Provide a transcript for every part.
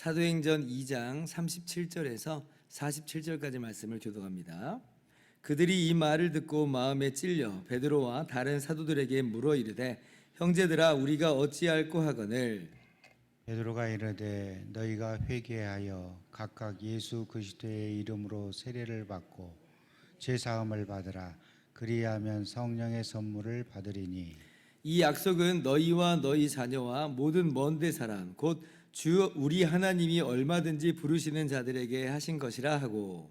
사도행전 2장 37절에서 47절까지 말씀을 교독합니다. 그들이 이 말을 듣고 마음에 찔려 베드로와 다른 사도들에게 물어 이르되 형제들아 우리가 어찌할꼬 하거늘? 베드로가 이르되 너희가 회개하여 각각 예수 그리스도의 이름으로 세례를 받고 죄 사함을 받으라. 그리하면 성령의 선물을 받으리니. 이 약속은 너희와 너희 자녀와 모든 먼데 사람 곧 주 우리 하나님이 얼마든지 부르시는 자들에게 하신 것이라 하고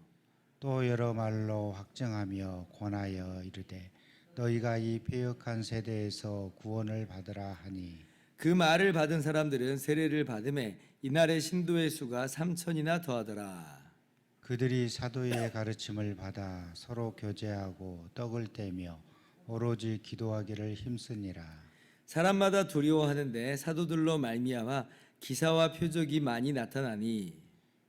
또 여러 말로 확정하며 권하여 이르되 너희가 이 패역한 세대에서 구원을 받으라 하니 그 말을 받은 사람들은 세례를 받음에 이날의 신도의 수가 삼천이나 더하더라. 그들이 사도의 가르침을 받아 서로 교제하고 떡을 떼며 오로지 기도하기를 힘쓰니라 사람마다 두려워하는데 사도들로 말미암아 기사와 표적이 많이 나타나니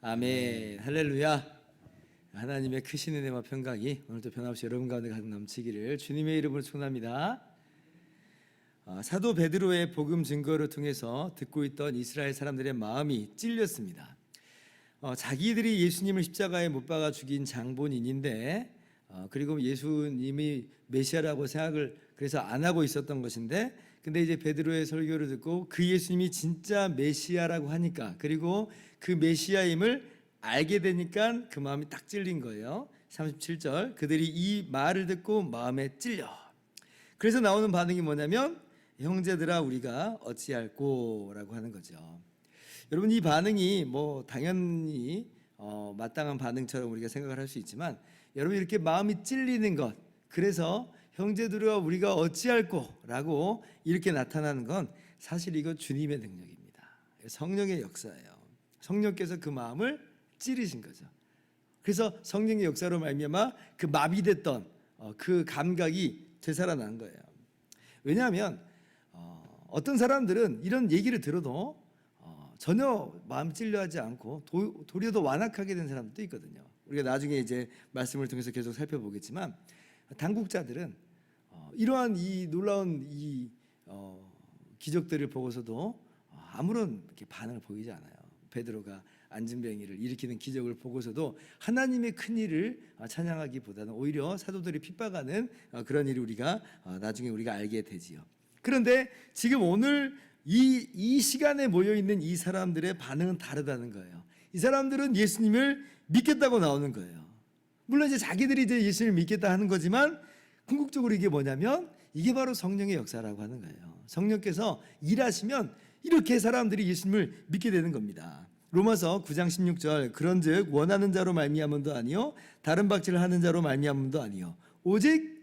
아멘 할렐루야 하나님의 크신 은혜와 평강이 오늘도 변함없이 여러분 가운데 가득 넘치기를 주님의 이름으로 축원합니다. 아, 사도 베드로의 복음 증거를 통해서 듣고 있던 이스라엘 사람들의 마음이 찔렸습니다. 어, 자기들이 예수님을 십자가에 못 박아 죽인 장본인인데 어, 그리고 예수님이 메시아라고 생각을 그래서 안 하고 있었던 것인데 근데 이제 베드로의 설교를 듣고 그 예수님이 진짜 메시아라고 하니까 그리고 그 메시아임을 알게 되니까 그 마음이 딱 찔린 거예요. 37절 그들이 이 말을 듣고 마음에 찔려 그래서 나오는 반응이 뭐냐면 형제들아 우리가 어찌할꼬라고 하는 거죠. 여러분 이 반응이 뭐 당연히 어, 마땅한 반응처럼 우리가 생각을 할 수 있지만 여러분 이렇게 마음이 찔리는 것 그래서 형제들과 우리가 어찌할꼬라고 이렇게 나타나는 건 사실 이거 주님의 능력입니다. 성령의 역사예요. 성령께서 그 마음을 찌르신 거죠. 그래서 성령의 역사로 말미암아 그 마비됐던 어, 그 감각이 되살아난 거예요. 왜냐하면 어, 어떤 사람들은 이런 얘기를 들어도 어, 전혀 마음 찔려하지 않고 도, 도리어 더 완악하게 된 사람도 있거든요. 우리가 나중에 이제 말씀을 통해서 계속 살펴보겠지만 당국자들은 어, 이러한 이 놀라운 이 어, 기적들을 보고서도 아무런 이렇게 반응을 보이지 않아요. 베드로가 안진뱅이를 일으키는 기적을 보고서도 하나님의 큰 일을 어, 찬양하기보다는 오히려 사도들이 핍박하는 어, 그런 일을 우리가 어, 나중에 우리가 알게 되지요. 그런데 지금 오늘 이, 이 시간에 모여 있는 이 사람들의 반응은 다르다는 거예요. 이 사람들은 예수님을 믿겠다고 나오는 거예요. 물론 이제 자기들이 이제 예수님을 믿겠다 하는 거지만 궁극적으로 이게 뭐냐면 이게 바로 성령의 역사라고 하는 거예요. 성령께서 일하시면 이렇게 사람들이 예수님을 믿게 되는 겁니다. 로마서 9장 16절 그런즉 원하는 자로 말미암음도 아니요 다른 박질을 하는 자로 말미암음도 아니요 오직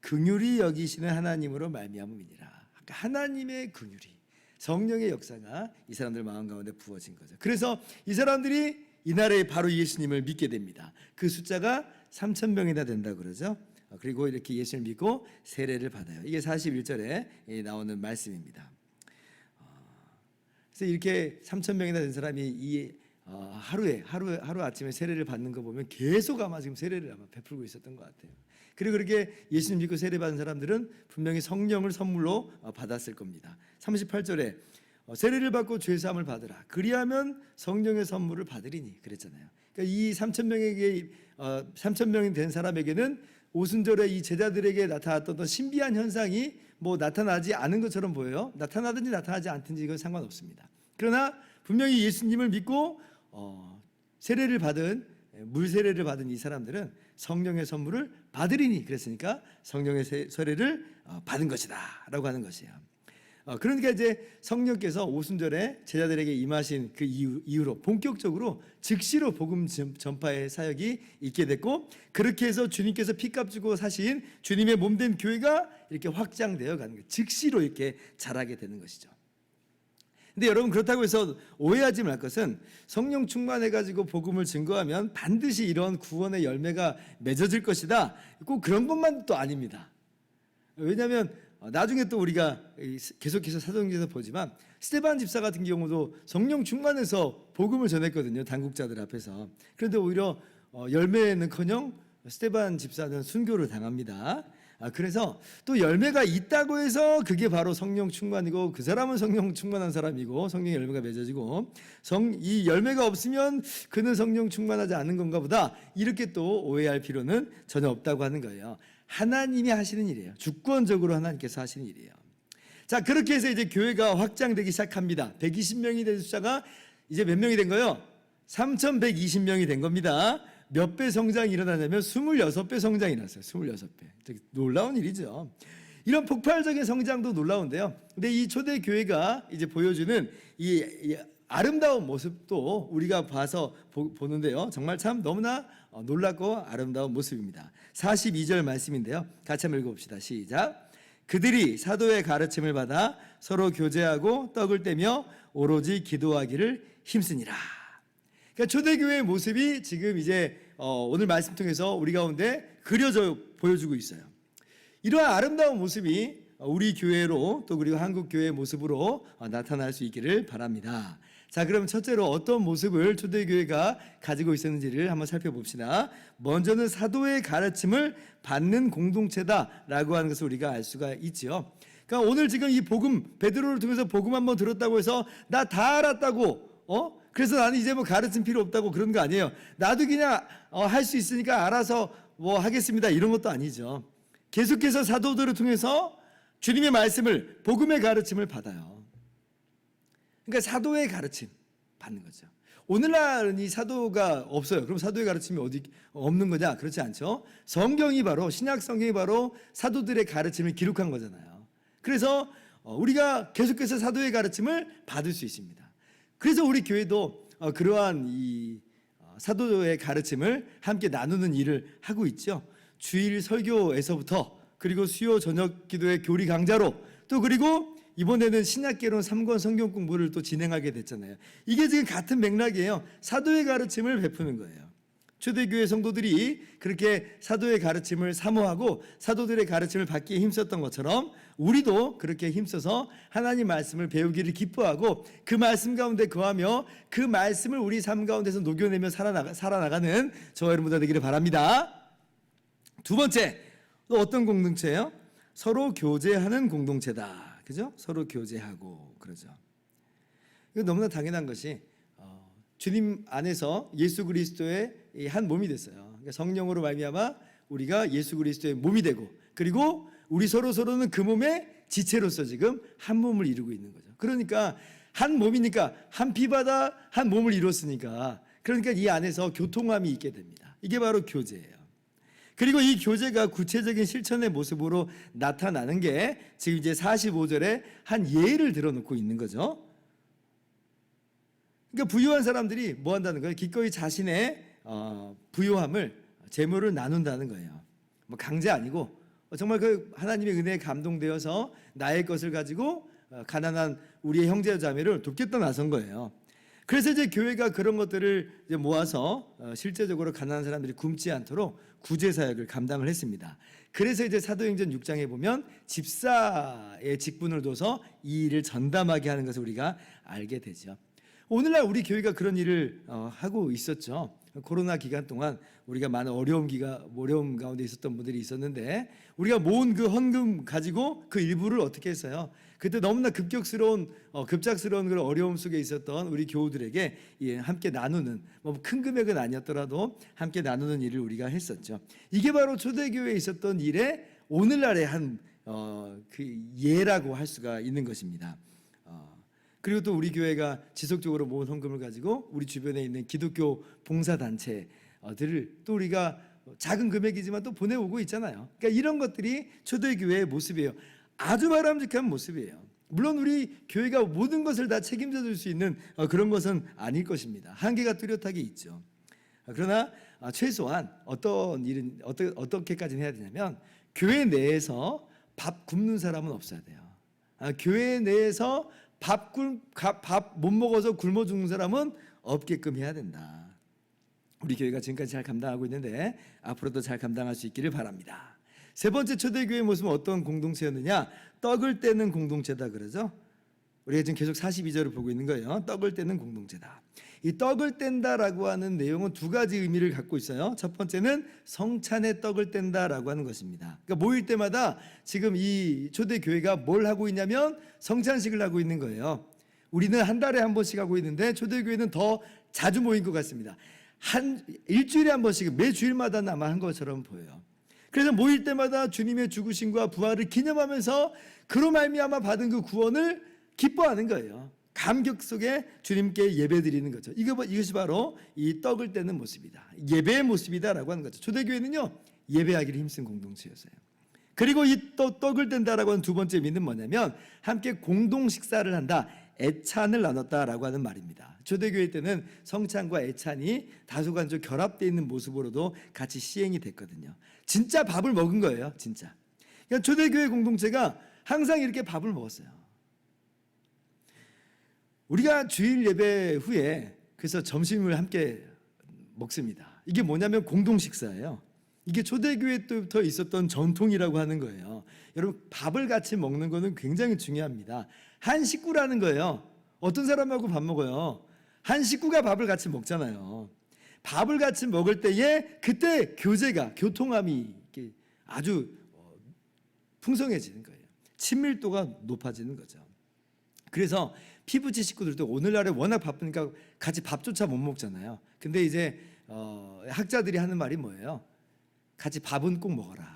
긍휼히 여기시는 하나님으로 말미암음이니라. 하나님의 긍휼이 성령의 역사가 이 사람들 마음 가운데 부어진 거죠. 그래서 이 사람들이 이날에 바로 예수님을 믿게 됩니다. 그 숫자가 3천 명이나 된다 그러죠. 어, 그리고 이렇게 예수를 믿고 세례를 받아요. 이게 41절에 나오는 말씀입니다. 그래서 이렇게 3천 명이나 된 사람이 이 어, 하루에 하루 하루 아침에 세례를 받는 거 보면 계속 아마 지금 세례를 아마 베풀고 있었던 것 같아요. 그리고 그렇게 예수님 믿고 세례 받은 사람들은 분명히 성령을 선물로 어, 받았을 겁니다. 38절에 어, 세례를 받고 죄 사함을 받으라. 그리하면 성령의 선물을 받으리니 그랬잖아요. 그러니까 이 3천 명에게 어, 3천 명이 된 사람에게는 오순절에 이 제자들에게 나타났던 신비한 현상이 뭐 나타나지 않은 것처럼 보여요. 나타나든지 나타나지 않든지 이건 상관없습니다. 그러나 분명히 예수님을 믿고 어, 세례를 받은 물 세례를 받은 이 사람들은 성령의 선물을 받으리니 그랬으니까 성령의 세- 세례를 어, 받은 것이다라고 하는 것이에요. 어, 그러니까 이제 성령께서 오순절에 제자들에게 임하신 그 이후, 이후로 본격적으로 즉시로 복음 전- 전파의 사역이 있게 됐고 그렇게 해서 주님께서 피값 주고 사신 주님의 몸 된 교회가 이렇게 확장되어 가는 거예요. 즉시로 이렇게 자라게 되는 것이죠. 근데 여러분 그렇다고 해서 오해하지 말 것은 성령 충만해 가지고 복음을 증거하면 반드시 이런 구원의 열매가 맺어질 것이다. 꼭 그런 것만 또 아닙니다. 왜냐하면 어, 나중에 또 우리가 계속해서 사도행전에서 보지만 스테반 집사 같은 경우도 성령 충만해서 복음을 전했거든요 당국자들 앞에서 그런데 오히려 어, 열매는커녕 스테반 집사는 순교를 당합니다. 아, 그래서 또 열매가 있다고 해서 그게 바로 성령 충만이고 그 사람은 성령 충만한 사람이고 성령 의 열매가 맺어지고 성 이 열매가 없으면 그는 성령 충만하지 않은 건가 보다 이렇게 또 오해할 필요는 전혀 없다고 하는 거예요. 하나님이 하시는 일이에요. 주권적으로 하나님께서 하시는 일이에요. 자, 그렇게 해서 이제 교회가 확장되기 시작합니다. 120명이 된 숫자가 이제 몇 명이 된 거예요? 3,120명이 된 겁니다. 몇 배 성장이 일어나냐면 26배 성장이 났어요. 26배. 되게 놀라운 일이죠. 이런 폭발적인 성장도 놀라운데요. 근데 이 초대 교회가 이제 보여주는 이, 이 아름다운 모습도 우리가 봐서 보, 보는데요. 정말 참 너무나 어, 놀랍고 아름다운 모습입니다. 42절 말씀인데요. 같이 한번 읽어봅시다. 시작. 그들이 사도의 가르침을 받아 서로 교제하고 떡을 떼며 오로지 기도하기를 힘쓰니라. 그러니까 초대교회의 모습이 지금 이제 어, 오늘 말씀 통해서 우리 가운데 그려져 보여주고 있어요. 이러한 아름다운 모습이 우리 교회로 또 그리고 한국 교회의 모습으로 어, 나타날 수 있기를 바랍니다. 자, 그럼 첫째로 어떤 모습을 초대교회가 가지고 있었는지를 한번 살펴봅시다. 먼저는 사도의 가르침을 받는 공동체다라고 하는 것을 우리가 알 수가 있지요. 그러니까 오늘 지금 이 복음 베드로를 통해서 복음 한번 들었다고 해서 나 다 알았다고 어? 그래서 나는 이제 뭐 가르침 필요 없다고 그런 거 아니에요. 나도 그냥 어, 할 수 있으니까 알아서 뭐 하겠습니다. 이런 것도 아니죠. 계속해서 사도들을 통해서 주님의 말씀을 복음의 가르침을 받아요. 그러니까 사도의 가르침 받는 거죠. 오늘날은 이 사도가 없어요. 그럼 사도의 가르침이 어디 없는 거냐? 그렇지 않죠. 성경이 바로 신약 성경이 바로 사도들의 가르침을 기록한 거잖아요. 그래서 어, 우리가 계속해서 사도의 가르침을 받을 수 있습니다. 그래서 우리 교회도 어, 그러한 이 어, 사도의 가르침을 함께 나누는 일을 하고 있죠. 주일 설교에서부터 그리고 수요 저녁 기도의 교리 강좌로 또 그리고 이번에는 신약계론 3권 성경 공부를 또 진행하게 됐잖아요. 이게 지금 같은 맥락이에요. 사도의 가르침을 베푸는 거예요. 초대교회 성도들이 그렇게 사도의 가르침을 사모하고 사도들의 가르침을 받기에 힘썼던 것처럼 우리도 그렇게 힘써서 하나님 말씀을 배우기를 기뻐하고 그 말씀 가운데 거하며 그 말씀을 우리 삶 가운데서 녹여내며 살아나가, 살아나가는 저와 여러분들 되기를 바랍니다. 두 번째, 또 어떤 공동체예요? 서로 교제하는 공동체다. 그죠? 서로 교제하고 그러죠. 이거 너무나 당연한 것이 어, 주님 안에서 예수 그리스도의 이한 몸이 됐어요. 그러니까 성령으로 말미암아 우리가 예수 그리스도의 몸이 되고 그리고 우리 서로 서로는 그 몸의 지체로서 지금 한 몸을 이루고 있는 거죠. 그러니까 한 몸이니까 한 피바다 한 몸을 이뤘으니까 그러니까 이 안에서 교통함이 있게 됩니다. 이게 바로 교제예요. 그리고 이 교제가 구체적인 실천의 모습으로 나타나는 게 지금 이제 45절에 한 예를 들어놓고 있는 거죠. 그러니까 부유한 사람들이 뭐 한다는 거예요? 기꺼이 자신의 어, 부유함을 재물을 나눈다는 거예요. 뭐 강제 아니고 정말 그 하나님의 은혜에 감동되어서 나의 것을 가지고 어, 가난한 우리의 형제 자매를 돕겠다 나선 거예요. 그래서 이제 교회가 그런 것들을 이제 모아서 어, 실제적으로 가난한 사람들이 굶지 않도록 구제 사역을 감당을 했습니다. 그래서 이제 사도행전 6장에 보면 집사의 직분을 둬서 이 일을 전담하게 하는 것을 우리가 알게 되죠. 오늘날 우리 교회가 그런 일을 어, 하고 있었죠. 코로나 기간 동안 우리가 많은 어려움 기가 어려움 가운데 있었던 분들이 있었는데 우리가 모은 그 헌금 가지고 그 일부를 어떻게 했어요? 그때 너무나 급격스러운 어, 급작스러운 그런 어려움 속에 있었던 우리 교우들에게 예, 함께 나누는 뭐 큰 금액은 아니었더라도 함께 나누는 일을 우리가 했었죠. 이게 바로 초대교회에 있었던 일의 오늘날의 한 어, 그 예라고 할 수가 있는 것입니다. 어, 그리고 또 우리 교회가 지속적으로 모은 헌금을 가지고 우리 주변에 있는 기독교 봉사 단체들을 또 우리가 작은 금액이지만 또 보내오고 있잖아요. 그러니까 이런 것들이 초대교회의 모습이에요. 아주 바람직한 모습이에요. 물론 우리 교회가 모든 것을 다 책임져 줄 수 있는 어, 그런 것은 아닐 것입니다. 한계가 뚜렷하게 있죠. 어, 그러나 아, 최소한 어떤 일은 어떻게 어떻게까지 해야 되냐면 교회 내에서 밥 굶는 사람은 없어야 돼요. 아, 교회 내에서 밥밥 못 먹어서 굶어 죽는 사람은 없게끔 해야 된다. 우리 교회가 지금까지 잘 감당하고 있는데 앞으로도 잘 감당할 수 있기를 바랍니다. 세 번째 초대교회 모습은 어떤 공동체였느냐? 떡을 떼는 공동체다 그러죠. 우리가 지금 계속 42절을 보고 있는 거예요. 떡을 떼는 공동체다. 이 떡을 뗀다라고 하는 내용은 두 가지 의미를 갖고 있어요. 첫 번째는 성찬의 떡을 뗀다라고 하는 것입니다. 그러니까 모일 때마다 지금 이 초대 교회가 뭘 하고 있냐면 성찬식을 하고 있는 거예요. 우리는 한 달에 한 번씩 하고 있는데 초대 교회는 더 자주 모인 것 같습니다. 한 일주일에 한 번씩 매 주일마다 아마 한 것처럼 보여요. 그래서 모일 때마다 주님의 죽으심과 부활을 기념하면서 그로 말미암아 받은 그 구원을 기뻐하는 거예요. 감격 속에 주님께 예배드리는 거죠. 이것이 바로 이 떡을 떼는 모습이다. 예배의 모습이다라고 하는 거죠. 초대교회는요 예배하기를 힘쓴 공동체였어요. 그리고 이또 떡을 뗀다라고 하는 두 번째 의미는 뭐냐면 함께 공동 식사를 한다. 애찬을 나눴다라고 하는 말입니다. 초대교회 때는 성찬과 애찬이 다소간 좀 결합되어 있는 모습으로도 같이 시행이 됐거든요. 진짜 밥을 먹은 거예요, 진짜. 그러니까 초대교회 공동체가 항상 이렇게 밥을 먹었어요. 우리가 주일 예배 후에 그래서 점심을 함께 먹습니다. 이게 뭐냐면 공동 식사예요. 이게 초대교회 때부터 있었던 전통이라고 하는 거예요. 여러분 밥을 같이 먹는 거는 굉장히 중요합니다. 한 식구라는 거예요. 어떤 사람하고 밥 먹어요? 한 식구가 밥을 같이 먹잖아요. 밥을 같이 먹을 때에 그때 교제가 교통함이 이렇게 아주 어, 풍성해지는 거예요. 친밀도가 높아지는 거죠. 그래서 피부치 식구들도 오늘날에 워낙 바쁘니까 같이 밥조차 못 먹잖아요. 근데 이제 어, 학자들이 하는 말이 뭐예요? 같이 밥은 꼭 먹어라.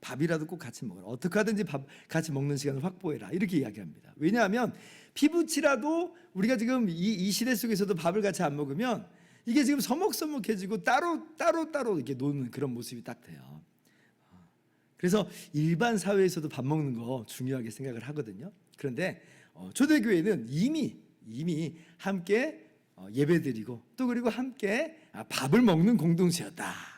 밥이라도 꼭 같이 먹어라. 어떻게 하든지 밥 같이 먹는 시간을 확보해라. 이렇게 이야기합니다. 왜냐하면 피부치라도 우리가 지금 이, 이 시대 속에서도 밥을 같이 안 먹으면 이게 지금 서먹서먹해지고 따로 따로 따로 이렇게 노는 그런 모습이 딱 돼요. 그래서 일반 사회에서도 밥 먹는 거 중요하게 생각을 하거든요. 그런데 어, 초대교회는 이미 이미 함께 어, 예배드리고 또 그리고 함께 아, 밥을 먹는 공동체였다.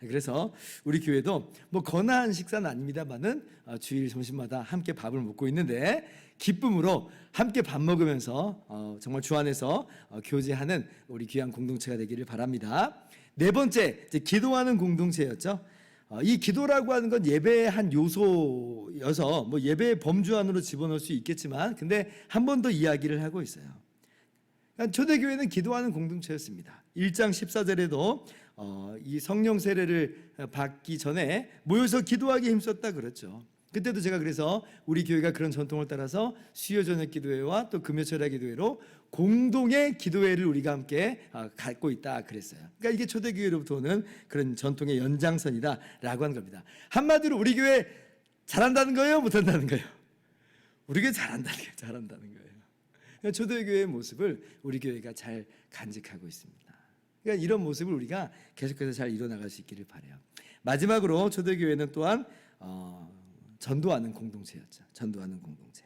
그래서 우리 교회도 뭐 거나한 식사는 아닙니다만은 어, 주일 점심마다 함께 밥을 먹고 있는데 기쁨으로 함께 밥 먹으면서 어, 정말 주 안에서 어, 교제하는 우리 귀한 공동체가 되기를 바랍니다. 네 번째 기도하는 공동체였죠. 어, 이 기도라고 하는 건 예배의 한 요소여서 뭐 예배의 범주 안으로 집어넣을 수 있겠지만 근데 한 번 더 이야기를 하고 있어요. 초대교회는 기도하는 공동체였습니다. 1장 14절에도 어, 이 성령 세례를 받기 전에 모여서 기도하기 힘썼다 그랬죠. 그때도 제가 그래서 우리 교회가 그런 전통을 따라서 수요 저녁 기도회와 또 금요 철야 기도회로 공동의 기도회를 우리가 함께 어, 갖고 있다 그랬어요. 그러니까 이게 초대교회로부터 오는 그런 전통의 연장선이다라고 하는 겁니다. 한마디로 우리 교회 잘한다는 거예요, 못한다는 거예요? 우리 교회 잘한다는 거예요, 잘한다는 거예요. 그러니까 초대교회의 모습을 우리 교회가 잘 간직하고 있습니다. 그러니까 이런 모습을 우리가 계속해서 잘 이뤄나갈 수 있기를 바래요. 마지막으로 초대교회는 또한 어, 전도하는 공동체였죠. 전도하는 공동체.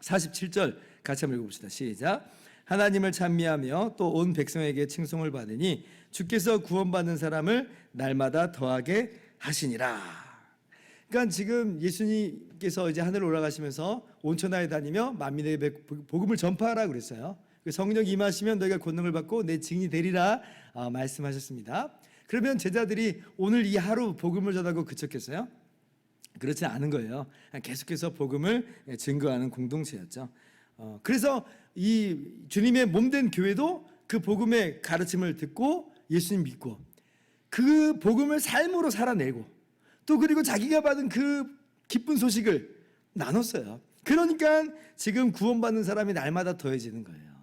47절 같이 한번 읽어봅시다. 시작. 하나님을 찬미하며 또 온 백성에게 칭송을 받으니 주께서 구원받는 사람을 날마다 더하게 하시니라. 그러니까 지금 예수님께서 이제 하늘 올라가시면서 온 천하에 다니며 만민에게 복음을 전파하라 그랬어요. 그 성령 임하시면 너희가 권능을 받고 내 증인이 되리라 어, 말씀하셨습니다. 그러면 제자들이 오늘 이 하루 복음을 전하고 그쳤겠어요? 그렇지 않은 거예요. 계속해서 복음을 증거하는 공동체였죠. 어, 그래서 이 주님의 몸된 교회도 그 복음의 가르침을 듣고 예수님 믿고 그 복음을 삶으로 살아내고 또 그리고 자기가 받은 그 기쁜 소식을 나눴어요. 그러니까 지금 구원받는 사람이 날마다 더해지는 거예요.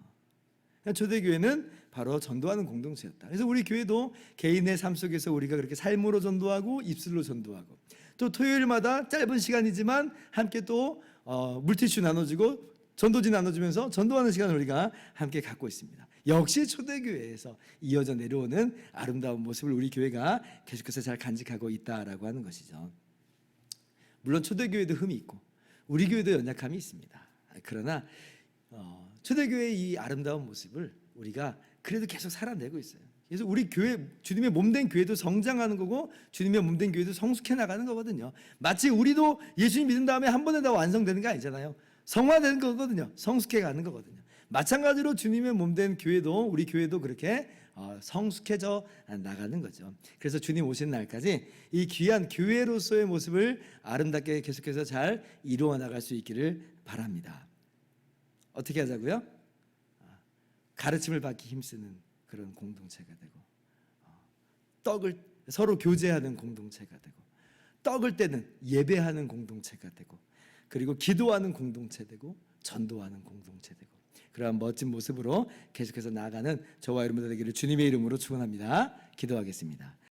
초대교회는 바로 전도하는 공동체였다. 그래서 우리 교회도 개인의 삶 속에서 우리가 그렇게 삶으로 전도하고 입술로 전도하고 또 토요일마다 짧은 시간이지만 함께 또 어, 물티슈 나눠주고 전도지 나눠주면서 전도하는 시간을 우리가 함께 갖고 있습니다. 역시 초대교회에서 이어져 내려오는 아름다운 모습을 우리 교회가 계속해서 잘 간직하고 있다라고 하는 것이죠. 물론 초대교회도 흠이 있고 우리 교회도 연약함이 있습니다. 그러나 어, 초대교회의 이 아름다운 모습을 우리가 그래도 계속 살아내고 있어요. 그래서 우리 교회 주님의 몸된 교회도 성장하는 거고 주님의 몸된 교회도 성숙해 나가는 거거든요. 마치 우리도 예수님 믿은 다음에 한 번에 다 완성되는 게 아니잖아요. 성화되는 거거든요. 성숙해 가는 거거든요. 마찬가지로 주님의 몸 된 교회도 우리 교회도 그렇게 어, 성숙해져 나가는 거죠. 그래서 주님 오신 날까지 이 귀한 교회로서의 모습을 아름답게 계속해서 잘 이루어 나갈 수 있기를 바랍니다. 어떻게 하자고요? 아, 가르침을 받기 힘쓰는 그런 공동체가 되고 어, 떡을 서로 교제하는 공동체가 되고 떡을 떼는 예배하는 공동체가 되고 그리고 기도하는 공동체 되고 전도하는 공동체 되고 그러한 멋진 모습으로 계속해서 나아가는 저와 여러분들 되기를 주님의 이름으로 축원합니다. 기도하겠습니다.